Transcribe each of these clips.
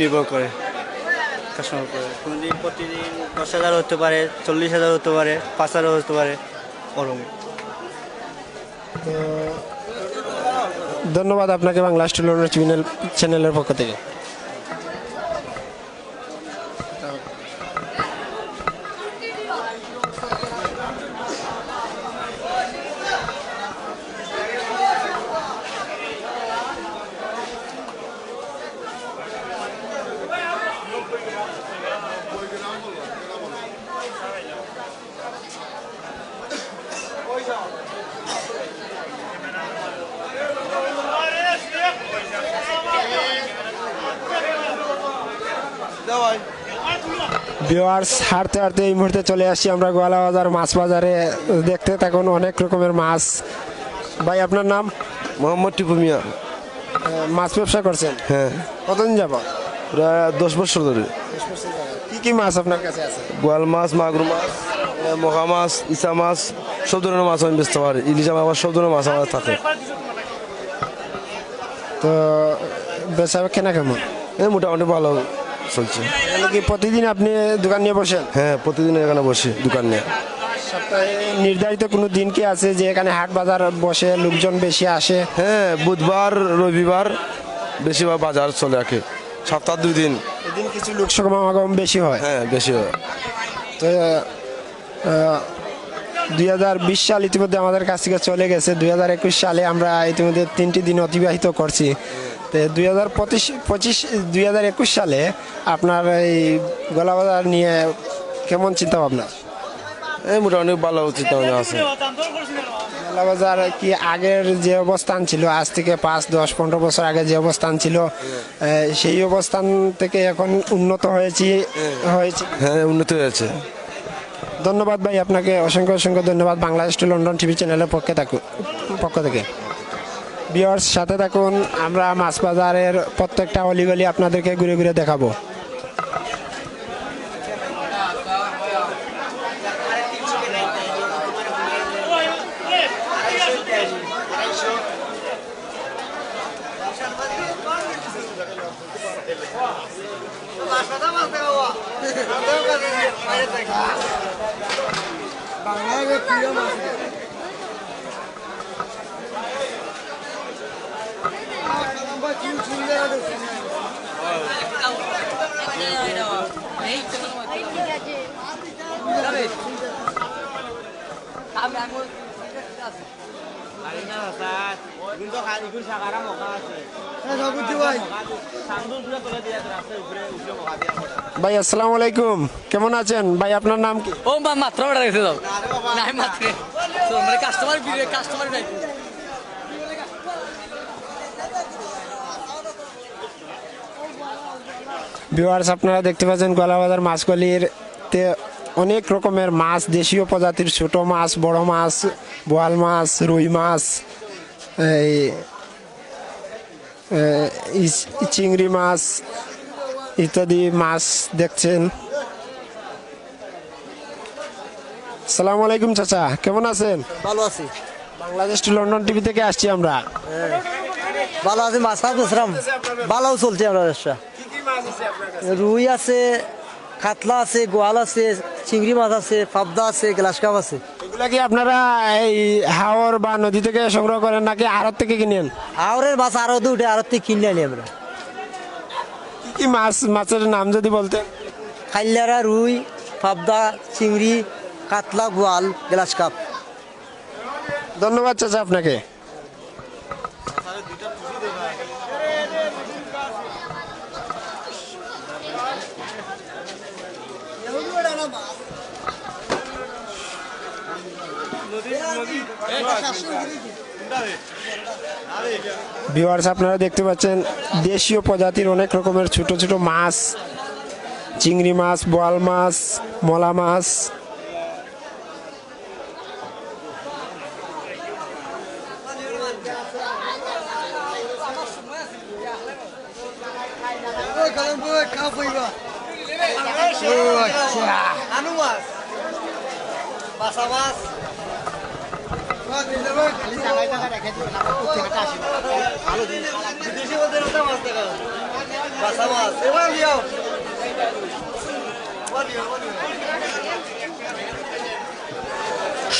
নির্ভর করে? কাস্টমার করে। কোনদিন প্রতিদিন দশ হাজার হতে পারে চল্লিশ হাজার হতে পারে পাঁচ হাজার হতে পারে ওরকম। তো ধন্যবাদ আপনাকে বাংলা চ্যানেল চ্যানেলের পক্ষ থেকে। ভিওয়ার্স হাঁটতে হাঁটতে এই মুহূর্তে চলে আসি আমরা গোয়ালা বাজার মাছ বাজারে। দেখতে থাকুন অনেক রকমের মাছ। ভাই আপনার নাম? মোহাম্মদ টিপু মিয়া। মাছ ব্যবসা করছেন? হ্যাঁ। কতদিন যাব প্রায় দশ বছর ধরে। কি কি মাছ আপনার কাছে আছে? গোয়াল মাছ মাগুর মাছ মহা মাছ ইসা মাছ সব ধরনের মাছ আমি বেচতে পারি। ইলিশ আমার সব ধরনের মাছ আমার থাকে। তো বেচা কেনা কেমন? এই মোটামুটি ভালো। চলছে। এখানে কি প্রতিদিন আপনি দোকান নিয়ে বসেন? হ্যাঁ প্রতিদিন এখানে বসি দোকান নিয়ে। সপ্তাহে নির্ধারিত কোনো দিন কি আছে যে এখানে হাট বাজার বসে লোকজন বেশি আসে? হ্যাঁ বুধবার রবিবার বেশিরভাগ বাজার চলে রাখে সপ্তাহ দুই দিন। এদিন কিছু লোক সমাগম বেশি হয়? হ্যাঁ বেশি হয়। তো দুই হাজার বিশ সাল ইতিমধ্যে আমাদের কাছ থেকে চলে গেছে। দুই হাজার একুশ সালে আমরা ইতিমধ্যে তিনটি দিন অতিবাহিত করছি। তো দুই হাজার পঁচিশ পঁচিশ দুই হাজার একুশ সালে আপনার এই গলাবাজার নিয়ে কেমন চিন্তা ভাবনা এই মোটামুটি ভালো চিন্তা ভাবনা আছে। গলাবাজার কি আগের যে অবস্থান ছিল আজ থেকে পাঁচ দশ পনেরো বছর আগে যে অবস্থান ছিল সেই অবস্থান থেকে এখন উন্নত হয়েছি হয়েছে? হ্যাঁ উন্নত হয়েছে। ধন্যবাদ ভাই আপনাকে অসংখ্য অসংখ্য ধন্যবাদ বাংলাদেশ টু লন্ডন টিভি চ্যানেলের পক্ষে থাকুন পক্ষ থেকে। বিয়ার্স সাথে থাকুন। আমরা মাছ বাজারের প্রত্যেকটা অলিগলি আপনাদেরকে ঘুরে ঘুরে দেখাবো। ভাই আসসালামু আলাইকুম। কেমন আছেন? ভাই আপনার নাম কি? ও মা মাত্র অর্ডার গেছে দাও নাই মাত্র। তো মানে কাস্টমার বিরে কাস্টমার নাই। ভিউয়ার্স আপনারা দেখতে পাচ্ছেন গলাবাজার মাছগলির তে অনেক রকমের মাছ দেশীয় প্রজাতির ছোট মাছ বড় মাছ বোয়াল মাছ রুই মাছ এই চিংড়ি মাছ ইত্যাদি মাছ দেখছেন। সালামু আলাইকুম চাচা কেমন আছেন? ভালো আছি। বাংলাদেশ টু লন্ডন টিভি থেকে আসছি আমরা। ভালো আছি মাছ ভালো চলছে আমরা ব্যবসা রুই আছে কাতলা আছে গোয়াল আছে চিংড়ি মাছ আছে পাবদা আছে গ্লাস কাপ আছে। এগুলা কি আপনারা এই হাওর বা নদী থেকে সংগ্রহ করেন নাকি আড়ত থেকে কিনেন আওরের মাছ আরও দুটে আরও থেকে কিনে আনি আমরা। কি কি মাছ মাছের নাম যদি বলতেন? খাইলারা রুই পাবদা চিংড়ি কাতলা গোয়াল গ্লাস কাপ। ধন্যবাদ চাচা আপনাকে। ভিউয়ার্স আপনারা দেখতে পাচ্ছেন, দেশীয় প্রজাতির অনেক রকমের ছোট ছোট মাছ, চিংড়ি মাছ, বোয়াল মাছ, মলা মাছ। মাছ দেখা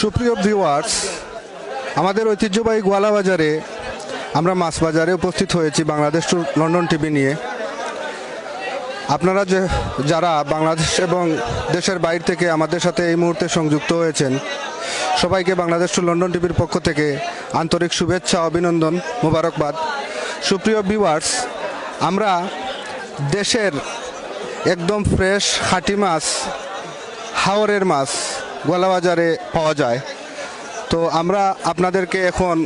সুপ্রিয় ভিউয়ার্স আমাদের ঐতিহ্যবাহী গোয়ালা বাজারে আমরা মাছ বাজারে উপস্থিত হয়েছি বাংলাদেশ টু লন্ডন টিভি নিয়ে। আপনারা যে, যারা বাংলাদেশ এবং দেশের বাইরে থেকে আমাদের সাথে এই মুহূর্তে সংযুক্ত হয়েছেন সবাইকে বাংলাদেশ টু লন্ডন টিভির পক্ষ থেকে আন্তরিক শুভেচ্ছা, অভিনন্দন, মোবারকবাদ। সুপ্রিয় ভিউয়ার্স আমরা দেশের একদম ফ্রেশ খাঁটি মাছ, হাওরের মাছ গোয়ালাবাজারে পাওয়া যায়। তো আমরা আপনাদেরকে এখন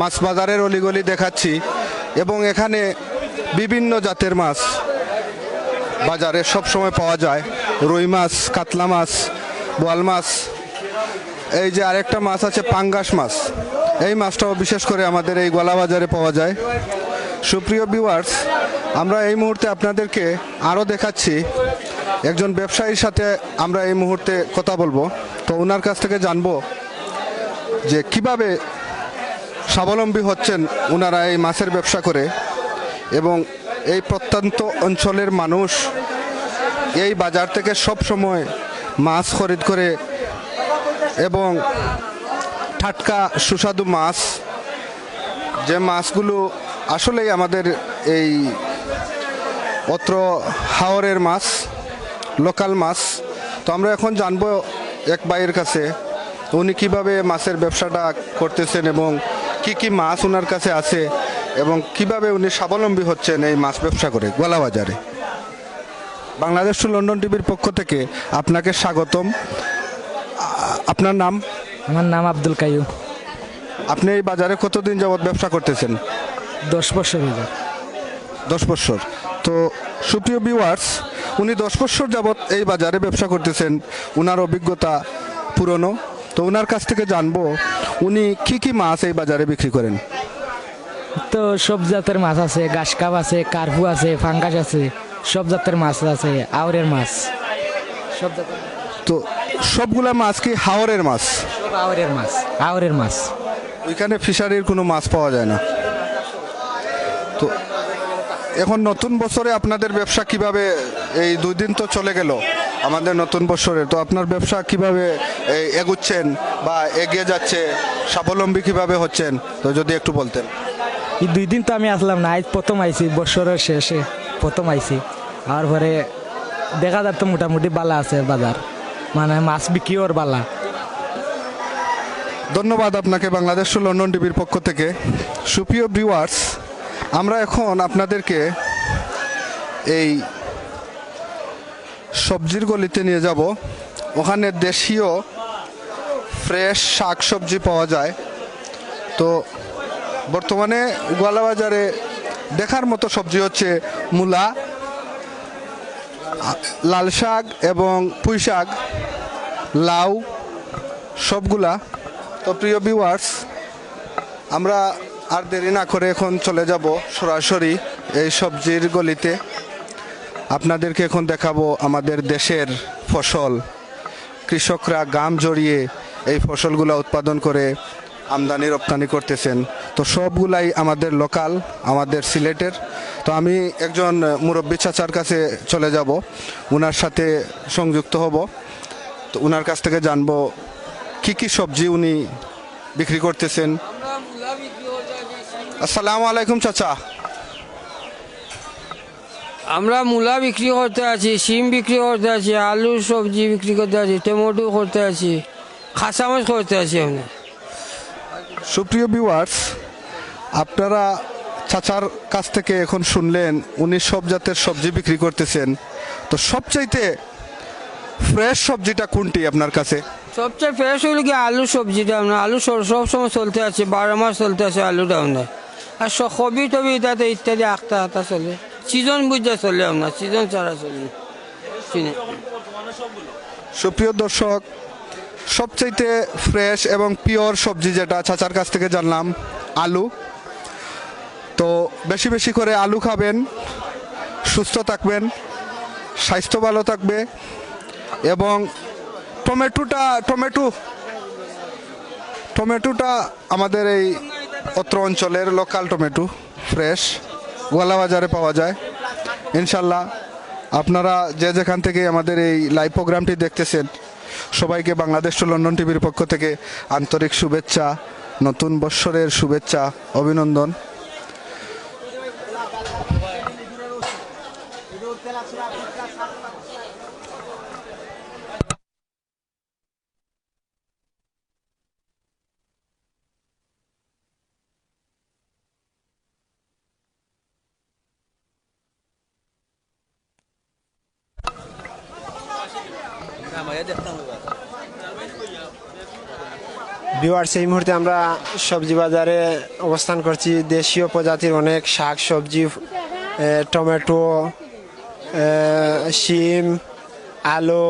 মাছ বাজারের অলিগলি দেখাচ্ছি এবং এখানে বিভিন্ন জাতের মাছ বাজারে সব সময় পাওয়া যায়। রুই মাছ, কাতলা মাছ, বোয়াল মাছ এই যে আরেকটা মাছ আছে, পাঙ্গাস মাছ। এই মাছটাও বিশেষ করে আমাদের এই গোয়ালা বাজারে পাওয়া যায়। সুপ্রিয় ভিউয়ার্স আমরা এই মুহূর্তে আপনাদেরকে আরও দেখাচ্ছি। একজন ব্যবসায়ীর সাথে আমরা এই মুহূর্তে কথা বলব। তো ওনার কাছ থেকে জানব যে কীভাবে স্বাবলম্বী হচ্ছেন ওনারা এই মাছের ব্যবসা করে এবং এই প্রত্যন্ত অঞ্চলের মানুষ এই বাজার থেকে সব সময় মাছ খরিদ করে এবং টাটকা সুস্বাদু মাছ। যে মাছগুলো আসলেই আমাদের এই অত্র হাওরের মাছ, লোকাল মাছ। তো আমরা এখন জানব এক ভাইয়ের কাছে, উনি কীভাবে মাছের ব্যবসাটা করতেছেন এবং কি কি মাছ ওনার কাছে আছে এবং কীভাবে উনি স্বাবলম্বী হচ্ছেন এই মাছ ব্যবসা করে, গোলা বাজারে। বাংলাদেশ টু লন্ডন টিভির পক্ষ থেকে আপনাকে স্বাগতম। আপনার নাম? আমার নাম আব্দুল কাইয়ু আপনি এই বাজারে কতদিন যাবৎ ব্যবসা করতেছেন? দশ বছর দশ বছর। তো সুপ্রিয় ভিউয়ার্স উনি দশ বছর যাবৎ এই বাজারে ব্যবসা করতেছেন। উনার অভিজ্ঞতা পুরনো। তো ওনার কাছ থেকে জানব উনি কি কি মাছ এই বাজারে বিক্রি করেন? তো সব জাতের মাছ আছে। গাছ কাপ আছে কার্পু আছে ফাঙ্গাস আছে সব জাতের মাছ আছে আউরের মাছ। সব জাতের তো সবগুলা মাছ কি হাওরের মাছ? হাওরের মাছ হাওরের মাছ। ওইখানে ফিশারির কোনো মাছ পাওয়া যায় না। তো এখন নতুন বছরে আপনাদের ব্যবসা কীভাবে এই দুই দিন তো চলে গেল আমাদের নতুন বছরে তো আপনার ব্যবসা কীভাবে এগুচ্ছেন বা এগিয়ে যাচ্ছে স্বাবলম্বী কীভাবে হচ্ছেন তো যদি একটু বলতেন। এই দুই দিন তো আমি আসলাম না আজ প্রথম আইছি বছরের শেষে প্রথম আইছি। আর পরে দেখা তো মোটামুটি বালা আছে বাজার। মানে মাছ বিক্রি ওর বালা ধন্যবাদ আপনাকে বাংলাদেশ লন্ডন টিভির পক্ষ থেকে। সুপ্রিয় ভিউয়ার্স, আমরা এখন আপনাদেরকে এই সবজির গলিতে নিয়ে যাব। ওখানে দেশীয় ফ্রেশ শাক সবজি পাওয়া যায়। তো বর্তমানে গোয়ালা বাজারে দেখার মতো সবজি হচ্ছে মূলা। লাল শাক এবং পুঁই শাক, লাউ, সবগুলা। তো প্রিয় ভিউয়ার্স আমরা আর দেরি না করে এখন চলে যাব সরাসরি এই সবজির গলিতে। আপনাদেরকে এখন দেখাবো আমাদের দেশের ফসল। কৃষকরা গাম জড়িয়ে এই ফসলগুলো উৎপাদন করে আমদানি রপ্তানি করতেছেন। তো সবগুলাই আমাদের লোকাল আমাদের সিলেটের। তো আমি একজন মুরব্বী চাচার কাছে চলে যাব। ওনার সাথে সংযুক্ত হব। তো ওনার কাছ থেকে জানব কি কি সবজি উনি বিক্রি করতেছেন। আসসালামু আলাইকুম চাচা। আমরা মূলা বিক্রি করতে আছি সিম বিক্রি করতে আছি আলু সবজি বিক্রি করতে আছি, টমেটো করতে আছি খাসা মাছ করতে আছি আমরা। সুপ্রিয় ভিউয়ার্স আপনারা চাচার কাছ থেকে এখন শুনলেন উনি সব জাতের সবজি বিক্রি করতেছেন। তো সবচাইতে ফ্রেশ সবজিটা কোনটি আপনার কাছে? সবচেয়ে ফ্রেশ হইল কি আলু সবজিটা আপনার আলু সব- সব সময় চলতে আছে বারো মাস চলতে আছে আলুটা আপনার আর কবি টবি ইত্যাদি ইত্যাদি আখতা আখতা চলে। সিজন বুঝে চলে আপনার সিজন ছাড়া চলে। সুপ্রিয় দর্শক সবচাইতে ফ্রেশ এবং পিওর সবজি যেটা চাচার কাছ থেকে জানলাম, আলু। তো বেশি বেশি করে আলু খাবেন, সুস্থ থাকবেন, স্বাস্থ্য ভালো থাকবে এবং টমেটোটা, টমেটো, টমেটোটা আমাদের এই অত্র অঞ্চলের লোকাল টমেটো ফ্রেশ গোয়ালা বাজারে পাওয়া যায়। ইনশাল্লাহ আপনারা যে যেখান থেকে আমাদের এই লাইভ প্রোগ্রামটি দেখতেছেন সবাইকে বাংলাদেশ টু লন্ডন টিভির পক্ষ থেকে আন্তরিক শুভেচ্ছা নতুন বৎসরের শুভেচ্ছা অভিনন্দন। ভিউয়ার্স, এই মুহূর্তে আমরা সবজি বাজারে অবস্থান করছি। দেশীয় প্রজাতির অনেক শাক, সবজি টমেটো শিম, আলু,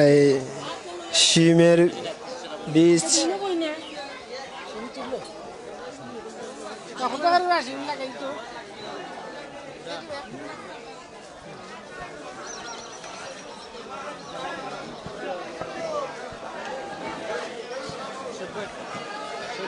এই শিমের বীজ।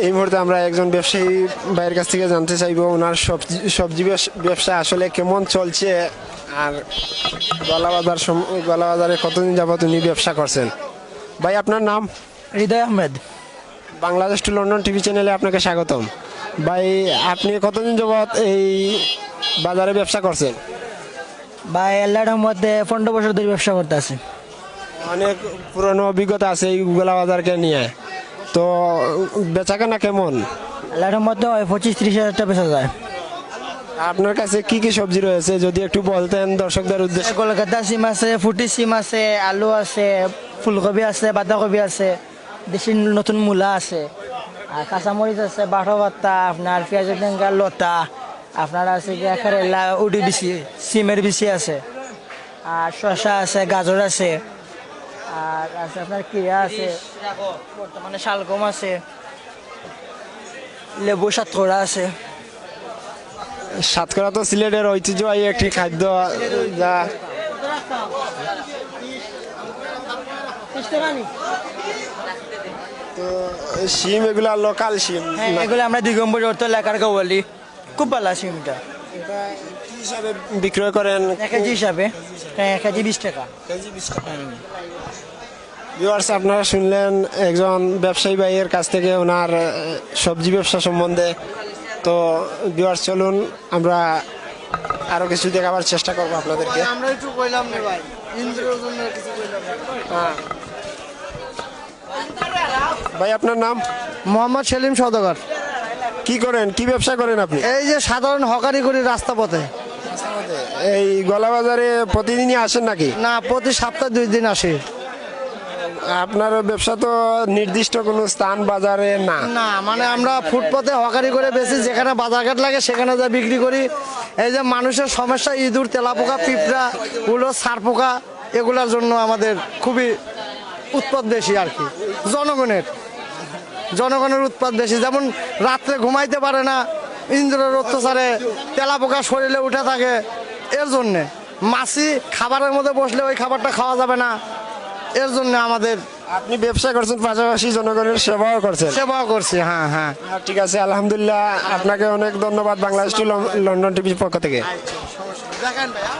এই মুহূর্তে আমরা একজন ব্যবসায়ী ভাইয়ের কাছ থেকে জানতে চাইব ওনার সবজি সবজি ব্যবস- আসলে কেমন চলছে আর গলাবাজার গলাবাজারে কতদিন যাবত উনি ব্যবসা করছেন? ভাই আপনার নাম? Hriday Ahmed. Bangladesh to London TV চ্যানেলে আপনাকে স্বাগতম। ভাই আপনি কতদিন যাবত এই বাজারে ব্যবসা করছেন? ভাই আল্লাহর মধ্যে পনেরো বছর ধরে ব্যবসা করতে আছে। অনেক পুরনো অভিজ্ঞতা আছে এই গলাবাজারকে নিয়ে। তো বেচাকেনা কেমন? আল্লাহর মধ্যে ওই পঁচিশ ত্রিশ হাজার টাকা বেচা যায়। আপনার কাছে কি কি সবজি রয়েছে? যদি একটু বলতেন দর্শকদের উদ্দেশ্যে। কলকাতা সিম আছে ফুটি সিম আছে আলু আছে ফুলকবি আছে বাঁধাকবি আছে দেশি নতুন মূলা আছে আর কাঁচামরিচ আছে বারো বাত্তা আপনার পেঁয়াজের টেঙ্গা লতা আপনার আছে কি কেরেলা উডি বিচি সিমের বিচি আছে আর শসা আছে গাজর আছে। আর আছে আপনার কিরা আছে। বর্তমানে শালগম আছে। লেবু সাতকড়া আছে। সাতকরা তো সিলেটের ঐতিহ্যবাহী একটি খাদ্য যা তো শিম এগুলা লোকাল শিম হ্যাঁ এগুলো আমরা দিগম্বর অর্থ এলাকার বলি। খুব ভালো কি হিসাবে বিক্রয় করেন কেজি হিসাবে। হ্যাঁ কেজি বিশ টাকা। ভিউয়ার্স আপনারা শুনলেন একজন ব্যবসায়ী ভাইয়ের কাছ থেকে ওনার সবজি ব্যবসা সম্বন্ধে। তো ভিউয়ার্স চলুন আমরা আরও কিছু দেখাবার চেষ্টা করব আপনাদেরকে। আমরা একটু কইলাম না ভাই। কিছু কইলাম হ্যাঁ। ভাই আপনার নাম? মোহাম্মদ সেলিম সওদাগর। কি করেন? কি ব্যবসা করেন আপনি? এই যে সাধারণ হকারি করি রাস্তা পথে। এই গলাবাজারে প্রতিদিনই আসেন নাকি? না প্রতি সপ্তাহে দুই দিন আসি। আপনার ব্যবসা তো নির্দিষ্ট কোনো স্থান বাজারে না। না মানে আমরা ফুটপথে হকারি করে বেশি যেখানে বাজারঘাট লাগে সেখানে যা বিক্রি করি। এই যে মানুষের সমস্যা ইঁদুর তেলাপোকা পিঁপড়া উলো সার পোকা এগুলোর জন্য আমাদের খুবই উৎপাদ বেশি আর কি। জনগণের। জনগণের উৎপাদ বেশি। যেমন রাত্রে ঘুমাইতে পারে না ইন্দ্রের অত্যাচারে তেলাপোকা শরীরে উঠে থাকে। এর জন্যে মাছি খাবারের মধ্যে বসলে ওই খাবারটা খাওয়া যাবে না। এর জন্য আমাদের আপনি ব্যবসা করছেন পাশাপাশি জনগণের সেবাও করছেন। সেবাও করছি হ্যাঁ হ্যাঁ। ঠিক আছে আলহামদুলিল্লাহ। আপনাকে অনেক ধন্যবাদ বাংলাদেশ টু লন্ডন টিভির পক্ষ থেকে। দেখেন ভাইয়া